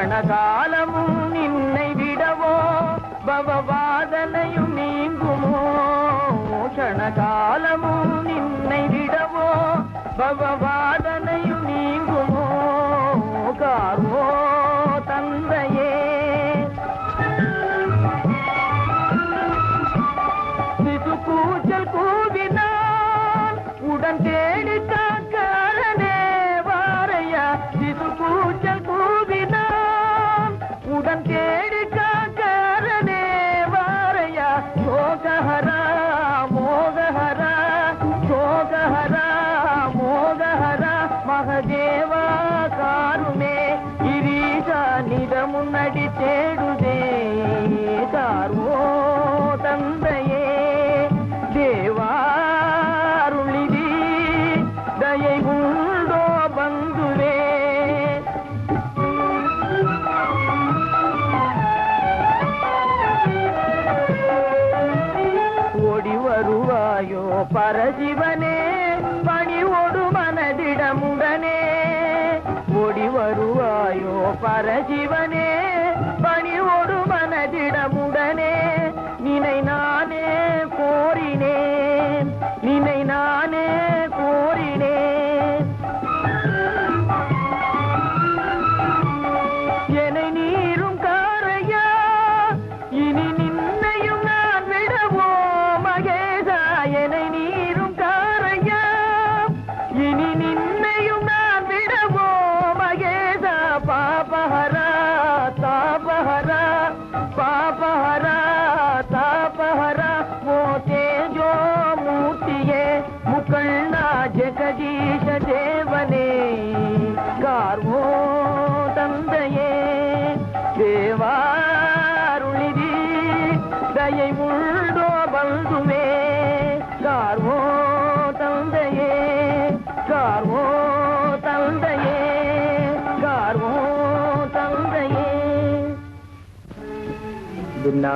கணகாலமும் நின்னை விடவோ பவவாதனையும் நீங்குமோ? கணகாலமும் நின்னை விடவோ பவவாத முன்னடி தேடுதே கார்வோ தந்தையே. தேவாருளிதி தயை உண்டோ பந்துவே ஓடி வருவாயோ பரசிவனே பணிவோடு மனதிடமுடனே. ஓடி வருவாயோ பரசிவனே பணிவோடு மனதிடமுடனே. நினை நானே கோரினேன். நினை நானே கோரினேன். என்னை நீரும் காரையா? இனி நின்னையும் நான் விடவோ மகேசா? என்னை பார்வோ தந்தையே தேவாருளிதி தயை முழ்தோ பந்துமே கார்வோ தந்தையே கார்வோ தந்தையே கார்வோ தந்தையே.